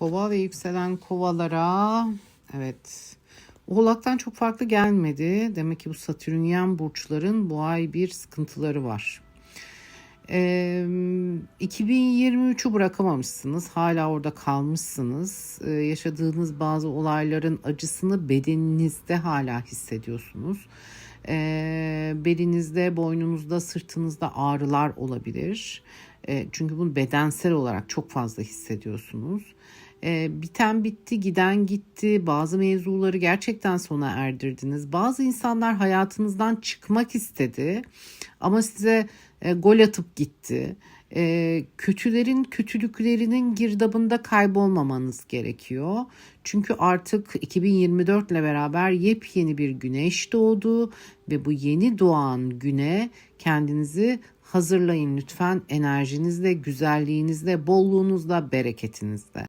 Kova ve yükselen kovalara evet Oğlak'tan çok farklı gelmedi. Demek ki bu Satürnyen burçların bu ay bir sıkıntıları var. Ee, 2023'ü bırakamamışsınız. Hala orada kalmışsınız. Ee, yaşadığınız bazı olayların acısını bedeninizde hala hissediyorsunuz. Ee, belinizde, boynunuzda, sırtınızda ağrılar olabilir. Ee, çünkü bunu bedensel olarak çok fazla hissediyorsunuz. Ee, biten bitti, giden gitti. Bazı mevzuları gerçekten sona erdirdiniz. Bazı insanlar hayatınızdan çıkmak istedi ama size e, gol atıp gitti. E, kötülerin kötülüklerinin girdabında kaybolmamanız gerekiyor. Çünkü artık 2024 ile beraber yepyeni bir güneş doğdu ve bu yeni doğan güne kendinizi hazırlayın lütfen enerjinizle, güzelliğinizle, bolluğunuzla, bereketinizle.